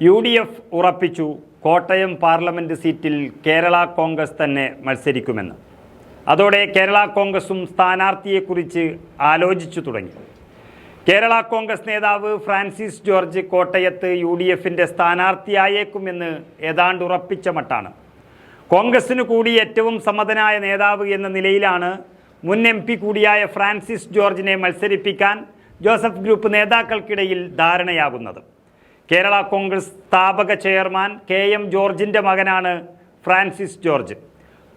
U D F ഉറപ്പിച്ചു Kottayam parliament സീറ്റിൽ കേരള കോൺഗ്രസ് തന്നെ മത്സരിക്കുമെന്ന്. അതോടെ കേരള കോൺഗ്രസും സ്ഥാനാർത്ഥിയെക്കുറിച്ച് ആലോചിച്ചു തുടങ്ങി. കേരള കോൺഗ്രസ് നേതാവ് ഫ്രാൻസിസ് ജോർജ് കോട്ടയത്ത് യു ഡി എഫിന്റെ സ്ഥാനാർത്ഥിയായേക്കുമെന്ന് ഏതാണ്ട് ഉറപ്പിച്ച മട്ടാണ്. കോൺഗ്രസിന് കൂടി ഏറ്റവും സമ്മതനായ നേതാവ് എന്ന നിലയിലാണ് മുൻ എം പി കൂടിയായ ഫ്രാൻസിസ് ജോർജിനെ മത്സരിപ്പിക്കാൻ ജോസഫ് ഗ്രൂപ്പ് നേതാക്കൾക്കിടയിൽ ധാരണയാകുന്നത് കേരള കോൺഗ്രസ് സ്ഥാപക ചെയർമാൻ കെ എം ജോർജിന്റെ മകനാണ് ഫ്രാൻസിസ് ജോർജ്.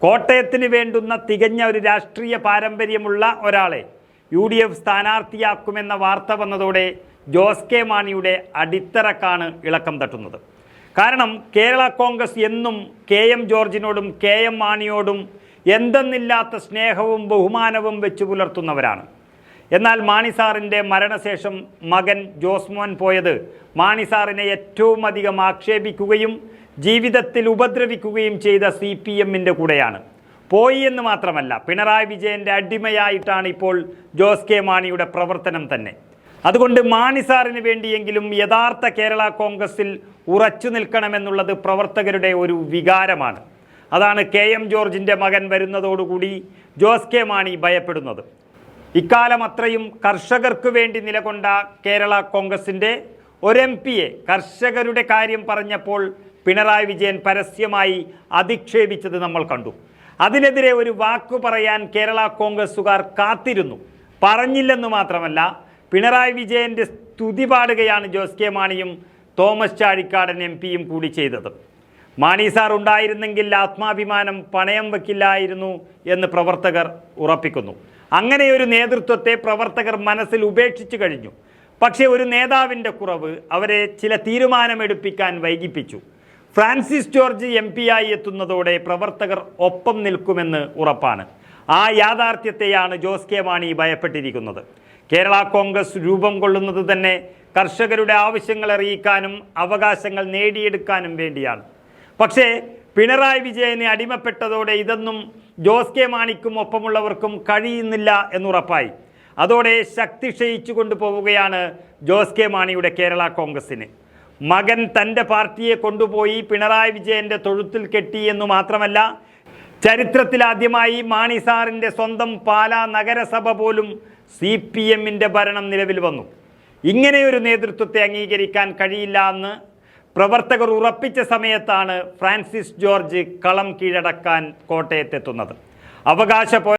കോട്ടയത്തിന് വേണ്ടുന്ന തികഞ്ഞ ഒരു രാഷ്ട്രീയ പാരമ്പര്യമുള്ള ഒരാളെ യു ഡി എഫ് സ്ഥാനാർത്ഥിയാക്കുമെന്ന വാർത്ത വന്നതോടെ ജോസ് കെ മാണിയുടെ അടിത്തറക്കാണ് ഇളക്കം തട്ടുന്നത്. കാരണം കേരള കോൺഗ്രസ് എന്നും കെ എം ജോർജിനോടും കെ എം മാണിയോടും എന്തെന്നില്ലാത്ത സ്നേഹവും ബഹുമാനവും വെച്ചു പുലർത്തുന്നവരാണ്. എന്നാൽ മാണിസാറിന്റെ മരണശേഷം മകൻ ജോസ്മോൻ പോയത് മാണിസാറിനെ ഏറ്റവും അധികം ആക്ഷേപിക്കുകയും ജീവിതത്തിൽ ഉപദ്രവിക്കുകയും ചെയ്ത സി പി എമ്മിന്റെ കൂടെയാണ്. പോയി എന്ന് മാത്രമല്ല പിണറായി വിജയന്റെ അടിമയായിട്ടാണ് ഇപ്പോൾ ജോസ് കെ മാണിയുടെ പ്രവർത്തനം തന്നെ. അതുകൊണ്ട് മാണിസാറിന് വേണ്ടിയെങ്കിലും യഥാർത്ഥ കേരള കോൺഗ്രസിൽ ഉറച്ചു നിൽക്കണമെന്നുള്ളത് പ്രവർത്തകരുടെ ഒരു വികാരമാണ്. അതാണ് കെ എം ജോർജിന്റെ മകൻ വരുന്നതോടുകൂടി ജോസ് കെ മാണി ഭയപ്പെടുന്നത്. ഇക്കാലം അത്രയും കർഷകർക്ക് വേണ്ടി നിലകൊണ്ട കേരള കോൺഗ്രസിന്റെ ഒരു എം പിയെ കർഷകരുടെ കാര്യം പറഞ്ഞപ്പോൾ പിണറായി വിജയൻ പരസ്യമായി അധിക്ഷേപിച്ചത് നമ്മൾ കണ്ടു. അതിനെതിരെ ഒരു വാക്കു പറയാൻ കേരള കോൺഗ്രസ്സുകാർ കാത്തിരുന്നു. പറഞ്ഞില്ലെന്ന് മാത്രമല്ല പിണറായി വിജയന്റെ സ്തുതി പാടുകയാണ് ജോസ് കെ മാണിയും തോമസ് ചാഴിക്കാടൻ എം പിയും കൂടി ചെയ്തത്. മാണി സാർ ഉണ്ടായിരുന്നെങ്കിൽ ആത്മാഭിമാനം പണയം വയ്ക്കില്ലായിരുന്നു എന്ന് പ്രവർത്തകർ ഉറപ്പിക്കുന്നു. അങ്ങനെ ഒരു നേതൃത്വത്തെ പ്രവർത്തകർ മനസ്സിൽ ഉപേക്ഷിച്ചു കഴിഞ്ഞു. പക്ഷേ ഒരു നേതാവിന്റെ കുറവ് അവരെ ചില തീരുമാനമെടുപ്പിക്കാൻ വൈകിപ്പിച്ചു. ഫ്രാൻസിസ് ജോർജ് എം ആയി എത്തുന്നതോടെ പ്രവർത്തകർ ഒപ്പം നിൽക്കുമെന്ന് ഉറപ്പാണ്. ആ യാഥാർത്ഥ്യത്തെയാണ് ജോസ് കെ മാണി ഭയപ്പെട്ടിരിക്കുന്നത്. കേരള കോൺഗ്രസ് രൂപം കൊള്ളുന്നത് തന്നെ കർഷകരുടെ ആവശ്യങ്ങൾ അറിയിക്കാനും അവകാശങ്ങൾ നേടിയെടുക്കാനും വേണ്ടിയാണ്. പക്ഷേ പിണറായി വിജയന് അടിമപ്പെട്ടതോടെ ഇതെന്നും ജോസ് കെ മാണിക്കും ഒപ്പമുള്ളവർക്കും കഴിയുന്നില്ല എന്നുറപ്പായി. അതോടെ ശക്തി ക്ഷയിച്ചു കൊണ്ടുപോവുകയാണ് ജോസ് കെ മാണിയുടെ കേരള കോൺഗ്രസിന്. മകൻ തന്റെ പാർട്ടിയെ കൊണ്ടുപോയി പിണറായി വിജയന്റെ തൊഴുത്തിൽ കെട്ടി എന്നു മാത്രമല്ല ചരിത്രത്തിലാദ്യമായി മാണി സാറിന്റെ സ്വന്തം പാലാ നഗരസഭ പോലും സി പി എമ്മിന്റെ ഭരണം നിലവിൽ വന്നു. ഇങ്ങനെയൊരു നേതൃത്വത്തെ അംഗീകരിക്കാൻ കഴിയില്ല എന്ന് പ്രവർത്തകർ ഉറപ്പിച്ച സമയത്താണ് ഫ്രാൻസിസ് ജോർജ് കളം കീഴടക്കാൻ കോട്ടയത്തെത്തുന്നത്. അവകാശ